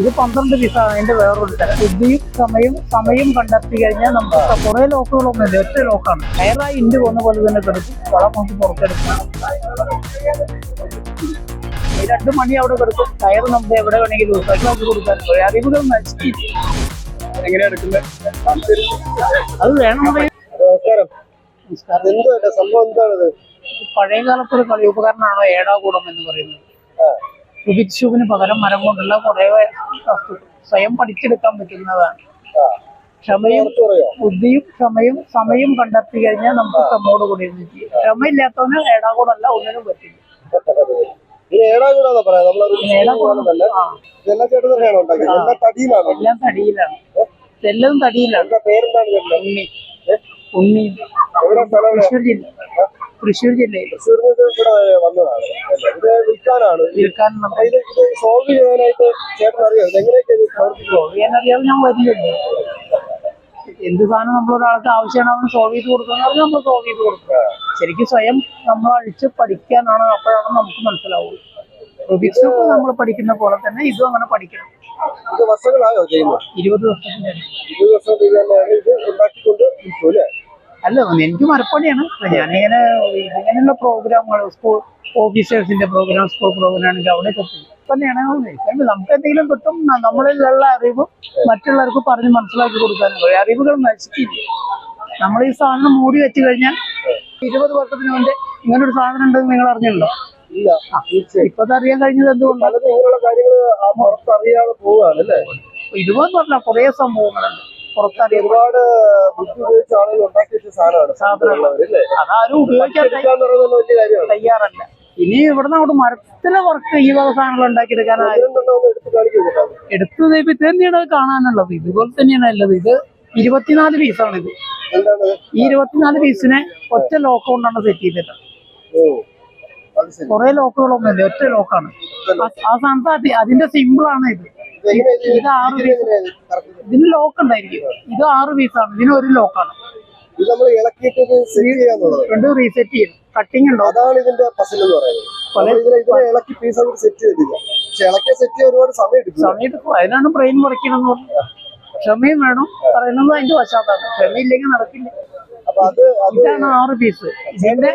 ഇത് പന്ത്രണ്ട് ആണ് അതിന്റെ വേറൊരു തരം ബുദ്ധിയും സമയം സമയം കണ്ടെത്തി കഴിഞ്ഞാൽ നമുക്ക് കുറെ ലോക്കുകളൊന്നും ഇല്ല ഒറ്റ ലോക്കാണ്. കയറായി ഇന്റ് പോകുന്ന പോലെ തന്നെ കിടക്കും. വളം നമുക്ക് പുറത്തെടുക്കാം. രണ്ടു മണി അവിടെ കിടക്കും. ടയർ നമുക്ക് എവിടെ വേണമെങ്കിലും ദിവസം കൊടുക്കാൻ. അറിവുകൾ അത് വേണം നമസ്കാരം. നമസ്കാരം. എന്താണ് സംഭവം എന്താണിത് ഇത് പഴയ കാലത്തൊരു കളി. ഉപകരണമാണോ ഏടാകൂടം എന്ന് പറയുന്നത്? റുബിക് ക്യൂബിന് പകരം മരം കൊണ്ടുള്ള കുറെ വസ്തു സ്വയം പഠിച്ചെടുക്കാൻ പറ്റുന്നതാണ്. ക്ഷമയും ബുദ്ധിയും ക്ഷമയും സമയം കണ്ടെത്തി കഴിഞ്ഞാൽ നമുക്ക് ക്ഷമയോട് കൂടി ഇരുന്ന് ചെയ്യാം ക്ഷമയില്ലാത്തവന് ഏടാകൂടല്ല ഒന്നിനും പറ്റില്ല. എല്ലാം തടിയിലാണ്? എല്ലാം തടിയിലാണ്. ഉണ്ണി. ഉണ്ണി? തൃശ്ശൂർ ജില്ല. തൃശ്ശൂർ ജില്ലയിൽ അറിയാതെ ഞാൻ വരില്ലല്ലോ എന്ത് സാധനം നമ്മളൊരാൾക്ക് ആവശ്യമാണ് അവന് സോൾവ് ചെയ്ത് കൊടുക്കുന്നത് പറഞ്ഞാൽ നമ്മൾ സോൾവ് ചെയ്ത് കൊടുക്കുക. ശരിക്കും സ്വയം നമ്മൾ അഴിച്ച് പഠിക്കാനാണ് അപ്പോഴാണ് നമുക്ക് മനസ്സിലാവുള്ളൂ. റുബിക്സ് നമ്മൾ പഠിക്കുന്ന പോലെ തന്നെ ഇതും അങ്ങനെ പഠിക്കണം. ഇരുപത് വർഷത്തിന്റെ. ഇരുപത് വർഷം അല്ലേ എനിക്ക് മറുപടിയാണ്. ഞാനിങ്ങനെ ഇങ്ങനെയുള്ള പ്രോഗ്രാമുകൾ സ്കൂൾ ഓഫീസേഴ്സിന്റെ പ്രോഗ്രാം സ്കൂൾ പ്രോഗ്രാം ആണെങ്കിൽ അവിടെ കിട്ടും തന്നെയാണ് നമുക്ക് എന്തെങ്കിലും കിട്ടും നമ്മളിലുള്ള അറിവ് മറ്റുള്ളവർക്ക് പറഞ്ഞ് മനസ്സിലാക്കി കൊടുക്കാനും കഴിയും അറിവുകൾ നശിക്കില്ല നമ്മൾ ഈ സാധനം മൂടി വെച്ച് കഴിഞ്ഞാൽ ഇരുപത് വർഷത്തിന് മുമ്പ് ഇങ്ങനെ ഒരു സാധനം ഉണ്ടെന്ന് നിങ്ങൾ അറിഞ്ഞല്ലോ ഇല്ല. ഇപ്പൊ അറിയാൻ കഴിഞ്ഞത് എന്തുകൊണ്ടാണ് ഇങ്ങനെയുള്ള കാര്യങ്ങൾ പോവുകയാണ് അല്ലേ? ഇരുപത് പറഞ്ഞ കുറേ സംഭവങ്ങളുണ്ട്. പുറത്തറിയാൻ ഒരുപാട് ബുദ്ധി ഉപയോഗിച്ച ആളുകൾ ഉണ്ടാക്കി വെച്ച സാധനമാണ്. അതാരും ഉപയോഗിക്കാൻ വലിയ കാര്യമാണ് തയ്യാറല്ല. ഇനി ഇവിടുന്ന് അങ്ങോട്ട് മരത്തിലെ വർക്ക് ഈ വക സാധനങ്ങൾ ഉണ്ടാക്കിയെടുക്കാൻ എടുത്തു എടുത്തത് ഇപ്പൊ ഇത് തന്നെയാണ് കാണാനുള്ളത്. ഇതുപോലെ തന്നെയാണ് ഉള്ളത്. ഇത് ഇരുപത്തിനാല് പീസാണ് ഇത് ഈ ഇരുപത്തിനാല് പീസിനെ ഒറ്റ ലോക്ക് കൊണ്ടാണ് സെറ്റ് കുറെ ലോക്കുകളൊന്നും ഇല്ല ഒറ്റ ലോക്കാണ് ആ- ആ സ്ഥാനത്ത് അതിന്റെ സിമ്പിൾ ആണ് ഇത്. ഇത് ആറ് പീസ് ഇതിന് ലോക്ക് ഉണ്ടായിരിക്കും. ഇത് ആറ് പീസാണ് ഇതിന് ഒരു ലോക്കാണ് ഇത് നമ്മൾ ഇളക്കിയിട്ട് സെറ്റ് ചെയ്യാന്നുള്ളത് രണ്ട് റീസെറ്റ് ചെയ്യും. കട്ടിങ് ഉണ്ടോ? അതാണ് ഇതിന്റെ പസിൽ എന്ന് പറയുന്നത്. ഇതിനെ ഇതിനെ ഇളക്കി പീസ് അങ്ങ് സെറ്റ് ചെയ്തില്ല പക്ഷെ ഇളക്കിയ സെറ്റ് ചെയ്യാൻ ഒരുപാട് സമയം എടുക്കും. സമയം എടുക്കും. അതിനാണ് ബ്രെയിൻ മുറിക്കണം ക്ഷമയും വേണം. പറയുന്നത് അതിന്റെ വശാത്താണ്. ക്ഷമയില്ലെങ്കിൽ നടക്കില്ല. ഇതാണ് ആറ് പീസ് ഇതിന്റെ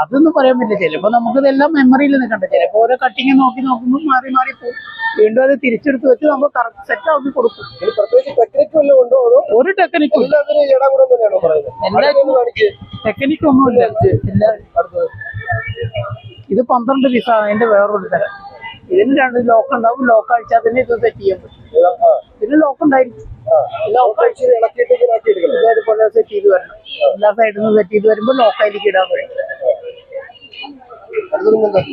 അതൊന്നും പറയാൻ പറ്റില്ല. ചിലപ്പോ നമുക്ക് ഇതെല്ലാം മെമ്മറിയിൽ നിൽക്കണ്ട. ചിലപ്പോ ഓരോ കട്ടിങ് നോക്കി നോക്കുമ്പോൾ മാറി മാറി പോകും. വീണ്ടും അത് തിരിച്ചെടുത്ത് വെച്ച് നമ്മൾ കറക്റ്റ് സെറ്റ് ആക്കി കൊടുക്കും. ഒരു ടെക്നിക്കും ടെക്നിക്ക് ഒന്നുമില്ല ഇത് പന്ത്രണ്ട് പീസ അതിന്റെ വേറൊരു തരം. ഇതിന് രണ്ട് ലോക്ക് ഉണ്ടാവും. ലോക്ക് അഴിച്ചാൽ തന്നെ ഇത് സെറ്റ് ചെയ്യാൻ പറ്റും. ഇതിന് ലോക്ക് ഉണ്ടായിരിക്കും. ലോക്ക് ഇളക്കിയിട്ട് സെറ്റ് ചെയ്ത് വരണം. എല്ലാ സൈഡിൽ നിന്ന് സെറ്റ് ചെയ്ത് വരുമ്പോൾ ലോക്കായിരിക്കും ഇടാൻ കഴിയും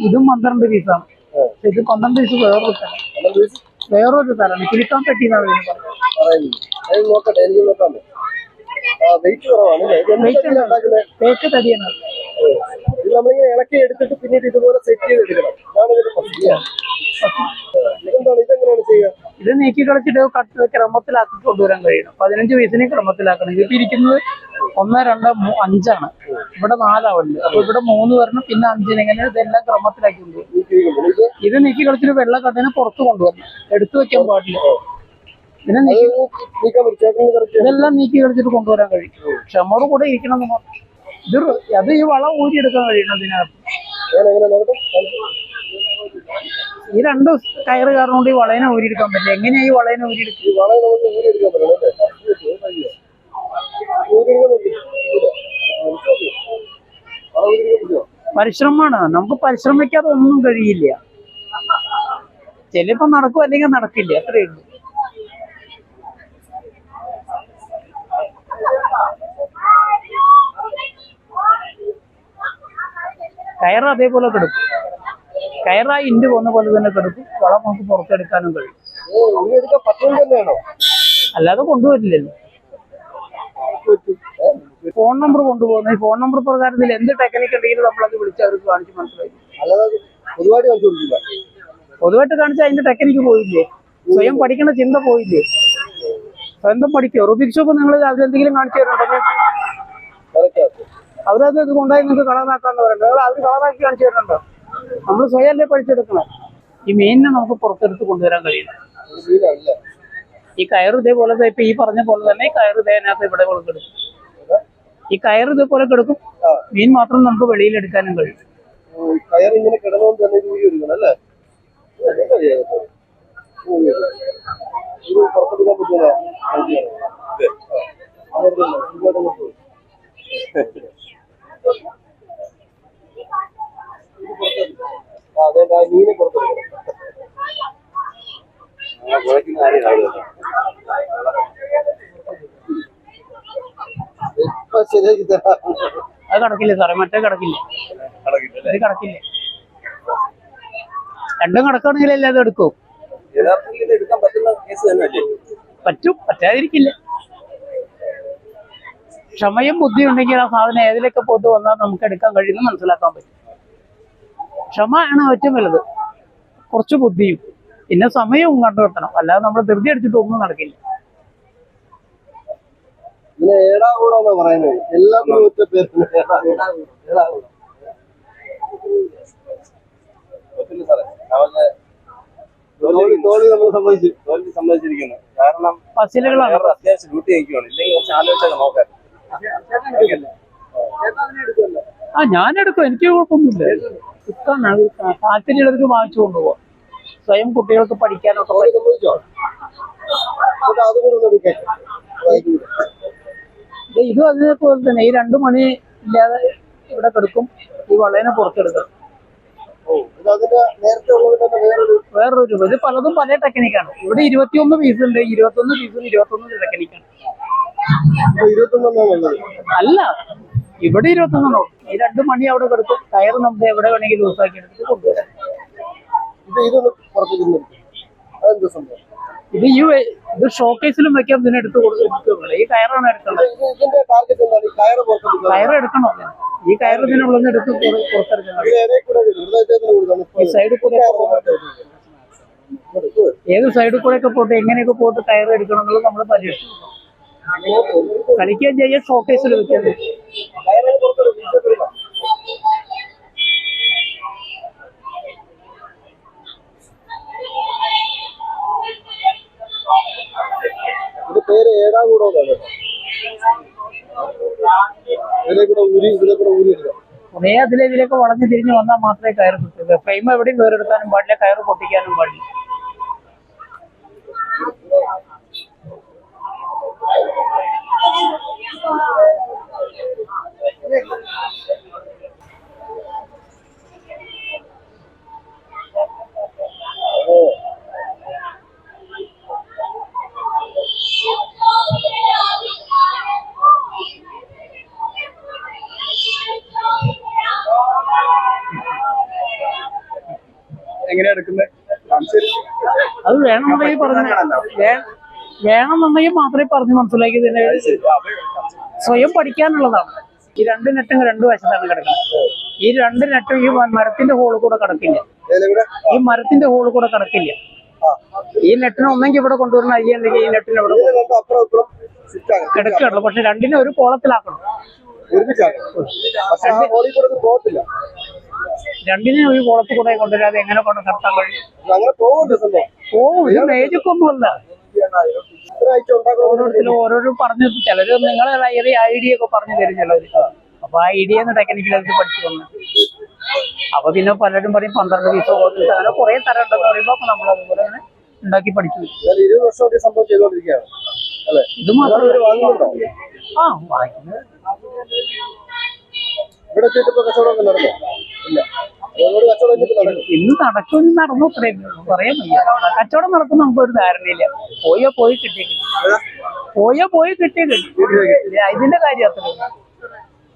ഇതും പന്ത്രണ്ട് പീസാണ് ഇത് പന്ത്രണ്ട് പീസ് വേറൊരു തരം. വീട്ടിൽ വേറൊരു തരാണ് കിളിക്കാൻ പറ്റിയെന്നാണ് ഇതിന് പറയുന്നത്. ഇത് Weight തേക്ക് തടിയാണ്. ഇത് നമ്മളിങ്ങനെ ഇളക്കി എടുത്തിട്ട് പിന്നീട് ഇതുപോലെ സെറ്റ് ചെയ്ത് എടുക്കണം. അതാണ് ഇതിന്റെ പ്രക്രിയ ഇതെന്താണ്? ഇതെങ്ങനെയാണ് ചെയ്യുക? ഇത് നീക്കി കളിച്ചിട്ട് കട്ട് ക്രമത്തിലാക്കി കൊണ്ടുവരാൻ കഴിയണം. പതിനഞ്ച് വയസ്സിനെ ക്രമത്തിലാക്കണം. ഇതിപ്പോ ഇരിക്കുന്നത് ഒന്ന് രണ്ട് അഞ്ചാണ്. ഇവിടെ നാലാളുണ്ട്. അപ്പൊ ഇവിടെ മൂന്ന് വരണം പിന്നെ അഞ്ചിന് ഇങ്ങനെ ഇതെല്ലാം ക്രമത്തിലാക്കി ഇത് നീക്കി കളിച്ചിട്ട് വെള്ള കട്ടിനെ പുറത്ത് കൊണ്ടുവരണം. എടുത്തു വെക്കാൻ പാടില്ല. പിന്നെ നീക്കി ഇതെല്ലാം നീക്കി കളിച്ചിട്ട് കൊണ്ടുവരാൻ കഴിയും. ക്ഷമയോട് കൂടെ ഇരിക്കണം നിങ്ങൾ ഇത് അത് ഈ വളം ഊരിയെടുക്കാൻ കഴിയണം നോക്കട്ടെ? ഈ രണ്ട് കയറ് കാരണം കൊണ്ട് ഈ വളയനെ ഊരിയെടുക്കാൻ പറ്റില്ല. എങ്ങനെയാ ഈ വളയനെ ഊരിയെടുക്കുക പരിശ്രമമാണ്. നമുക്ക് പരിശ്രമിക്കാതെ ഒന്നും കഴിയില്ല. ചിലപ്പോ നടക്കും അല്ലെങ്കിൽ നടക്കില്ല അത്രേ ഉള്ളൂ. കയറ് അതേപോലെ കിടക്കും. കയറായി ഇന്റ് പോകുന്ന പോലെ തന്നെ കിടക്കും. വളം നമുക്ക് പുറത്തെടുക്കാനും കഴിയും. അല്ലാതെ കൊണ്ടുവരില്ലല്ലോ. ഫോൺ നമ്പർ കൊണ്ടുപോകുന്നത് ഈ ഫോൺ നമ്പർ പ്രകാരത്തിൽ എന്ത് ടെക്നിക്ക് ഉണ്ടെങ്കിലും നമ്മളത് വിളിച്ച് അവർക്ക് കാണിച്ച് മനസ്സിലായി. പൊതുവായിട്ട് കാണിച്ചാൽ അതിന്റെ ടെക്നിക്ക് പോയില്ലേ? സ്വയം പഠിക്കണ ചിന്ത പോയില്ലേ? സ്വന്തം പഠിക്കുക റുബിക് ഷോപ്പ് നിങ്ങൾ അവരെന്തെങ്കിലും കാണിച്ചു തരുന്നുണ്ടെങ്കിൽ അവരത് ഇത് കൊണ്ടായി നിങ്ങൾക്ക് കളറാക്കാന്ന് പറയുന്നത്. നിങ്ങൾ അവർ കളറാക്കി കാണിച്ചു തരുന്നുണ്ടോ? നമ്മൾ സ്വയം അല്ലേ പഠിച്ചെടുക്കണം? ഈ മീനിനെ നമുക്ക് പുറത്തെടുത്ത് കൊണ്ടുവരാൻ കഴിയും ഈ കയർ ഇതേപോലെ ഇപ്പൊ ഈ പറഞ്ഞ പോലെ തന്നെ ഈ ഇതേനകത്ത് ഇവിടെ കൊണ്ട് കിടക്കും ഈ കയർ ഇതേപോലെ കിടക്കും. മീൻ മാത്രം നമുക്ക് വെളിയിൽ എടുക്കാനും കഴിയും. കയർ ഇങ്ങനെ കിടന്നുകൊണ്ട് തന്നെ ഊരി എടുക്കണം അല്ലേ? പുറത്തെടുക്കാൻ പറ്റുന്ന ഐഡിയയാണ്. ആ. അങ്ങനത്തെ ഇല്ല. ഇങ്ങോട്ട് അങ്ങോട്ട് പോയി. ഇത് പുറത്തെടുക്കണം. ആ, അതെ ആ മീനെ പുറത്തെടുക്കണം ഇപ്പൊ ശരിയാക്കി തരാം അത് കിടക്കില്ല സാറേ? മറ്റേ കിടക്കില്ല? ഇത് കിടക്കില്ല? രണ്ടും കിടക്കുകയാണെങ്കിൽ അത് എടുക്കും. യഥാർത്ഥത്തിൽ ഇത് എടുക്കാൻ പറ്റുന്ന കേസ് തന്നെയല്ലേ? പറ്റും പറ്റാതിരിക്കില്ല. ക്ഷമയും ബുദ്ധിയും ഉണ്ടെങ്കിൽ ആ സാധനം ഏതിലൊക്കെ പോയിട്ട് വന്നാൽ നമുക്ക് എടുക്കാൻ കഴിയുമെന്ന് മനസ്സിലാക്കാൻ പറ്റും. ക്ഷമ ആണ് ഏറ്റവും വലുത്. കുറച്ച് ബുദ്ധിയും പിന്നെ സമയവും കണ്ടുവെട്ടണം അല്ലാതെ നമ്മൾ ധൃതി അടിച്ചിട്ട് ഒന്നും നടക്കില്ല. ഇതിനെ ഏടാകൂടാന്നാ പറയുന്നത് എല്ലാത്തിനും ഒറ്റ പേര് ഏടാകൂടം പറ്റില്ല സാറേ. അവർക്ക് തോൽവി തോൽവി നമ്മൾ സമ്മതിച്ചു തോൽവി സമ്മതിച്ചിരിക്കുന്നു കാരണം ഫസിലുകളാണ്. വേറെ അത്യാവശ്യം ഡ്യൂട്ടി നയിക്കുവാണ് ഇല്ലെങ്കിൽ കുറച്ച് ആലോചിച്ചൊക്കെ നോക്കാം. ആ ഞാൻ എടുക്കും. എനിക്ക് കുഴപ്പമൊന്നുമില്ല. ഇഷ്ടം താല്പര്യമുള്ളവർക്ക് വാങ്ങിച്ചു കൊണ്ടുപോകാം. സ്വയം കുട്ടികൾക്ക് പഠിക്കാനൊക്കെ സമ്മതിച്ചോ എന്നിട്ട് അതും കൂടെ ഒന്ന് എടുക്കാം അതായത് കൂടെ. ഇത് അതേപോലെ തന്നെ ഈ രണ്ടു മണി ഇല്ലാതെ ഇവിടെ കിടക്കും. ഈ വളയനെ പുറത്തെടുക്കും. വേറൊരു രൂപ ഇത് പലതും പല ടെക്നിക്കാണ് ഇവിടെ ഇരുപത്തിയൊന്ന് പീസ് ഉണ്ട്. ഇരുപത്തൊന്ന് പീസും ഇരുപത്തൊന്ന് ടെക്നിക്കാണ് അല്ല ഇവിടെ ഇരുപത്തൊന്നെണ്ണോ ഈ രണ്ടു മണി അവിടെ കിടക്കും. ടയർ നമുക്ക് എവിടെ വേണമെങ്കിൽ ലൂസാക്കി എടുത്തിട്ട് കൊണ്ടുവരാം. ഇത് ഇതൊന്ന് പുറത്തേക്ക് ഇത് ഈ ഇത് ഷോക്കേസിലും വെക്കാം ഇതിന് എടുത്ത് കൊടുക്കുന്നത് ഈ കയറാണ് എടുക്കുന്നത് എന്താണ്? ഈ കയറ് എടുക്കണോ? ഈ ഇതിനുള്ളിൽ നിന്ന് എടുത്ത് പുറത്തെടുക്കണം ഏതേ ഈ സൈഡിൽ കൂടെ ഏത് സൈഡിൽ കൂടെ ഒക്കെ പോട്ട് എങ്ങനെയൊക്കെ പോട്ട് കയറ് എടുക്കണം എന്നുള്ളത് നമ്മൾ പരീക്ഷിക്കും. കളിക്കുകയും ചെയ്യാം ഷോക്കേസിൽ വെക്കാൻ കുറേ അതിലെ ഇതിലേക്ക് വളഞ്ഞു തിരിഞ്ഞു വന്നാൽ മാത്രമേ കയറ് കിട്ടൂ ഫ്രെയിം എവിടെയും വേറെടുക്കാനും പാടില്ല കയറ് പൊട്ടിക്കാനും പാടില്ല. എങ്ങനെയാ എടുക്കുന്നത് അത് വേണമെന്നുണ്ടെങ്കിൽ പറഞ്ഞു വേണമെന്നുണ്ടെങ്കിൽ മാത്രമേ പറഞ്ഞു മനസ്സിലാക്കി തന്നെ. സ്വയം പഠിക്കാനുള്ളതാണ്. ഈ രണ്ട് നെട്ടും രണ്ട് വശത്താണ് കിടക്കുന്നത്. ഈ രണ്ട് നെട്ടും ഈ മരത്തിന്റെ ഹോളിൽ കൂടെ കിടക്കില്ല. ഈ മരത്തിന്റെ ഹോളിൽ കൂടെ കിടക്കില്ല. ഈ നെട്ടിനെ ഒന്നെങ്കിൽ ഇവിടെ കൊണ്ടുവരണം അല്ലെങ്കിൽ ഈ നെട്ടിനെ ഇവിടെ കിടക്കുകയുള്ളൂ പക്ഷെ രണ്ടിനെ ഒരു കോളത്തിലാക്കണം. ഒരുമിച്ചാക്കാം രണ്ടിനെ ഒരു കുളത്തിൽ കൂടെ കൊണ്ടുവരാതെ എങ്ങനെ കൊണ്ട് നടത്താൻ കഴിയും? ഇത് ഉണ്ടാക്കണം ഓരോരുത്തരും ഓരോരോ പറഞ്ഞു ചിലര് നിങ്ങളെ ഏറിയ ഐഡിയ ഒക്കെ പറഞ്ഞു തരും ചിലര് അപ്പൊ ആ ഐഡിയ ടെക്നിക്കലായിട്ട് പഠിച്ചു വന്നു അപ്പൊ പിന്നെ പലരും പറയും പന്ത്രണ്ട് പീസോ അങ്ങനെ കുറെ തരം ഉണ്ടെന്ന് പറയുമ്പോ അപ്പൊ നമ്മൾ അതുപോലെ അങ്ങനെ ഉണ്ടാക്കി പഠിച്ചു ഇരുപത് വർഷമായിട്ട് സംഭവം ഇത് മാത്രം ആ വാങ്ങിക്കുന്നത്. ഇവിടെ എത്തിയിട്ട് നടന്നോ? ഇല്ല. ഇന്ന് നടക്കും നടന്നു അത്രയും പറയാൻ വയ്യ. കച്ചവടം നടക്കുന്ന നമുക്ക് ഒരു ധാരണയില്ല. പോയോ പോയി കിട്ടി പോയോ പോയി കിട്ടി ഇതിന്റെ കാര്യം അത്രയും